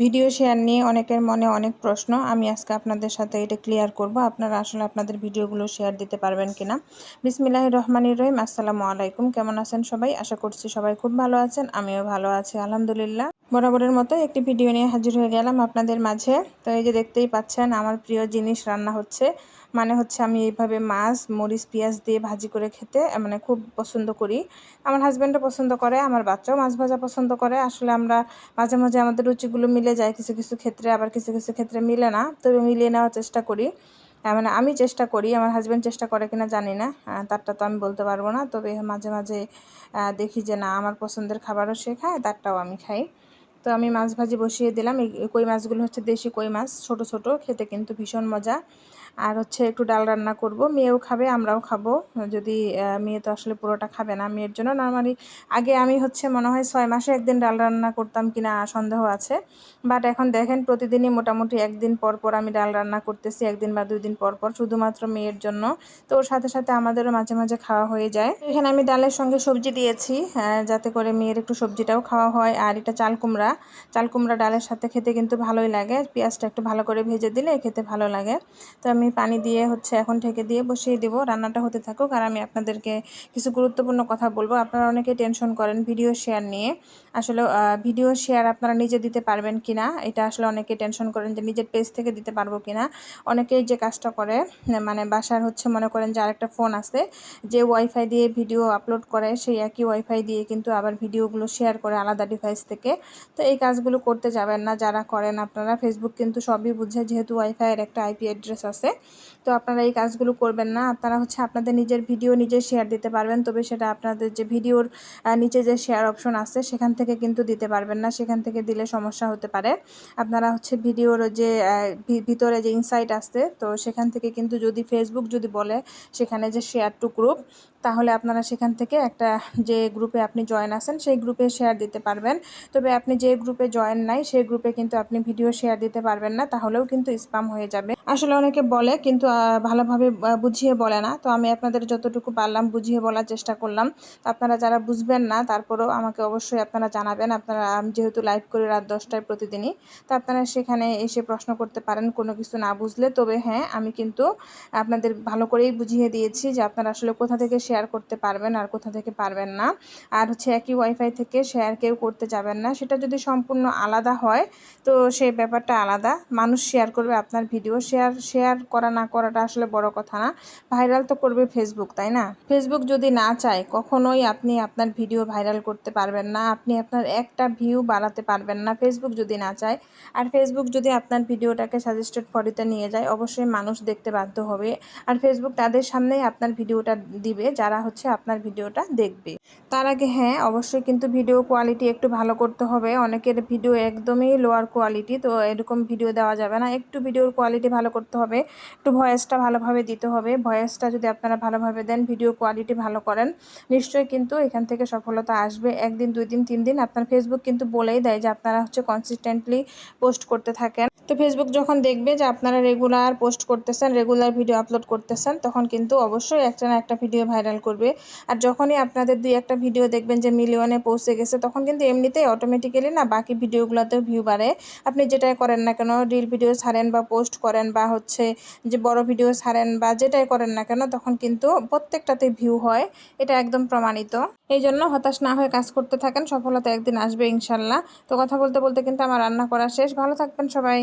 Video share নিয়ে অনেকের মনে অনেক প্রশ্ন। আমি আজকে আপনাদের সাথে এটা ক্লিয়ার করব, আপনারা আসলে আপনাদের ভিডিওগুলো শেয়ার দিতে পারবেন কিনা। বিসমিল্লাহ রহমানির রহিম, আসসালামু আলাইকুম। কেমন আছেন সবাই? আশা করছি সবাই খুব ভালো আছেন, আমিও ভালো আছি, আলহামদুলিল্লাহ। বরাবরের মতো একটি ভিডিও নিয়ে হাজির হয়ে গেলাম আপনাদের মাঝে। তো এই যে দেখতেই পাচ্ছেন, আমার প্রিয় জিনিস রান্না হচ্ছে। মানে হচ্ছে আমি এইভাবে মাছ, মরিচ, পেঁয়াজ দিয়ে ভাজি করে খেতে মানে খুব পছন্দ করি। আমার হাজব্যান্ডও পছন্দ করে, আমার বাচ্চাও মাছ ভাজা পছন্দ করে। আসলে আমরা মাঝে মাঝে আমাদের রুচিগুলো মিলে যায়, কিছু কিছু ক্ষেত্রে আবার কিছু কিছু ক্ষেত্রে মিলে না। তবে মিলিয়ে নেওয়ার চেষ্টা করি। মানে আমি চেষ্টা করি, আমার হাজব্যান্ড চেষ্টা করে কিনা জানি না তারটা তো আমি বলতে পারব না। তবে মাঝে মাঝে দেখি যে না, আমার পছন্দের খাবারও সে খায়, তারটাও আমি খাই। তো আমি মাছ ভাজি বসিয়ে দিলাম। এই কই মাছগুলো হচ্ছে দেশি কই মাছ, ছোট ছোট, খেতে কিন্তু ভীষণ মজা। আর হচ্ছে একটু ডাল রান্না করব, মেয়েও খাবে, আমরাও খাব। যদি মেয়ে তো আসলে পুরোটা খাবে না মেয়ের জন্য নর্মালি আগে আমি হচ্ছে মনে হয় ছয় মাসে একদিন ডাল রান্না করতাম কিনা সন্দেহ আছে। বাট এখন দেখেন প্রতিদিনই মোটামুটি একদিন পর পর আমি ডাল রান্না করতেছি, একদিন বা দুই দিন পর পর শুধুমাত্র মেয়ের জন্য। তো ওর সাথে সাথে আমাদেরও মাঝে মাঝে খাওয়া হয়ে যায়। এখানে আমি ডালের সঙ্গে সবজি দিয়েছি যাতে করে মেয়ের একটু সবজিটাও খাওয়া হয়। আর এটা চাল কুমড়া চাল কুমড়া ডালের সাথে খেতে কিন্তু ভালোই লাগে। পেঁয়াজটা একটু ভালো করে ভেজে দিলে খেতে ভালো লাগে। তো আমি পানি দিয়ে হচ্ছে এখন ঢেকে দিয়ে বসিয়ে দেবো, রান্নাটা হতে থাকুক। আর আমি আপনাদেরকে কিছু গুরুত্বপূর্ণ কথা বলব। আপনারা অনেকে টেনশন করেন ভিডিও শেয়ার নিয়ে। আসলে ভিডিও শেয়ার আপনারা নিজে দিতে পারবেন কি না এটা আসলে অনেকে টেনশন করেন যে নিজের পেজ থেকে দিতে পারব কিনা। অনেকেই যে কাজটা করে মানে বাসার হচ্ছে মনে করেন যে আরেকটা ফোন আছে, যে ওয়াইফাই দিয়ে ভিডিও আপলোড করে, সেই একই ওয়াইফাই দিয়ে কিন্তু আবার ভিডিওগুলো শেয়ার করে আলাদা ডিভাইস থেকে। তো এই কাজগুলো করতে যাবেন না, যারা করেন আপনারা। ফেসবুক কিন্তু সবই বুঝে, যেহেতু ওয়াইফাইয়ের একটা আইপি অ্যাড্রেস আছে তো আপনারা এই কাজগুলো করবেন না। আপনারা হচ্ছে আপনাদের নিজের ভিডিও নিজে শেয়ার দিতে পারবেন। তবে সেটা আপনাদের যে ভিডিওর নিচে যে শেয়ার অপশন আছে, সেখান থেকে কিন্তু দিতে পারবেন না। সেখান থেকে দিলে সমস্যা হতে পারে। আপনারা হচ্ছে ভিডিওর যে ভিতরে যে ইনসাইট আসতে তো সেখান থেকে কিন্তু যদি ফেসবুক যদি বলে, সেখানে যে শেয়ার টু গ্রুপ তাহলে আপনারা সেখান থেকে একটা যে গ্রুপে আপনি জয়েন আছেন, সেই গ্রুপে শেয়ার দিতে পারবেন। তবে আপনি যে গ্রুপে জয়েন নাই, সেই গ্রুপে কিন্তু আপনি ভিডিও শেয়ার দিতে পারবেন না, তাহলেও কিন্তু স্পাম হয়ে যাবে। আসলে অনেকে বলে, কিন্তু ভালোভাবে বুঝিয়ে বলে না। তো আমি আপনাদের যতটুকু পারলাম, বুঝিয়ে বলার চেষ্টা করলাম। আপনারা যারা বুঝবেন না, তারপরেও আমাকে অবশ্যই আপনারা জানাবেন। আপনারা, আমি যেহেতু লাইভ করি রাত দশটায় প্রতিদিনই, তো আপনারা সেখানে এসে প্রশ্ন করতে পারেন, কোনো কিছু না বুঝলে। তবে হ্যাঁ আমি কিন্তু আপনাদের ভালো করেই বুঝিয়ে দিয়েছি যে আপনারা আসলে কোথা থেকে শেয়ার করতে পারবেন আর কোথা থেকে পারবেন না। আর হচ্ছে একই ওয়াইফাই থেকে শেয়ার কেউ করতে যাবেন না। সেটা যদি সম্পূর্ণ আলাদা হয়, তো সেই ব্যাপারটা আলাদা। মানুষ শেয়ার করবে আপনার ভিডিও শেয়ার শেয়ার করা না করাটা আসলে বড় কথা না। ভাইরাল তো করবে ফেসবুক তাই না? ফেসবুক যদি না চায়, কখনোই আপনি আপনার ভিডিও ভাইরাল করতে পারবেন না। আপনি আপনার একটা ভিউ বাড়াতে পারবেন না ফেসবুক যদি না চায়। আর ফেসবুক যদি আপনার ভিডিওটাকে সাজেস্টেড ফরিতে নিয়ে যায়, অবশ্যই মানুষ দেখতে বাধ্য হবে। আর ফেসবুক তাদের সামনেই আপনার ভিডিওটা দিবে যারা হচ্ছে আপনার ভিডিওটা দেখবে। তার আগে হ্যাঁ অবশ্যই কিন্তু ভিডিও কোয়ালিটি একটু ভালো করতে হবে। অনেকের ভিডিও একদমই লোয়ার কোয়ালিটি তো এরকম ভিডিও দেওয়া যাবে না। একটু ভিডিওর কোয়ালিটি ভালো করতে হবে। একটু ভয়েসটা ভালোভাবে দিতে হবে। ভয়েসটা যদি আপনারা ভালোভাবে দেন ভিডিও কোয়ালিটি ভালো করেন, নিশ্চয়ই কিন্তু এখান থেকে সফলতা আসবে। একদিন, দুই দিন, তিন দিন আপনার ফেসবুক কিন্তু বলেই দেয় যে আপনারা হচ্ছে কনসিস্টেন্টলি পোস্ট করতে থাকেন। তো ফেসবুক যখন দেখবে যে আপনারা রেগুলার পোস্ট করতেছেন রেগুলার ভিডিও আপলোড করতেছেন, তখন কিন্তু অবশ্যই একটা না একটা ভিডিও ভাইরাল করবে। আর যখনই আপনাদের দুই একটা ভিডিও দেখবেন যে মিলিয়নে পৌঁছে গেছে, তখন কিন্তু এমনিতেই অটোমেটিক্যালি না বাকি ভিডিওগুলোতেও ভিউ বাড়ে। আপনি যেটাই করেন না কেন রিল ভিডিও ছাড়েন বা পোস্ট করেন বা হচ্ছে যে বড় ভিডিও ছাড়েন বা যেটাই করেন না কেন, তখন কিন্তু প্রত্যেকটাতে ভিউ হয়। এটা একদম প্রমাণিত। এই জন্য হতাশ না হয়ে কাজ করতে থাকেন, সফলতা একদিন আসবে ইনশাল্লাহ। তো কথা বলতে বলতে কিন্তু আমার রান্না করা শেষ। ভালো থাকবেন সবাই।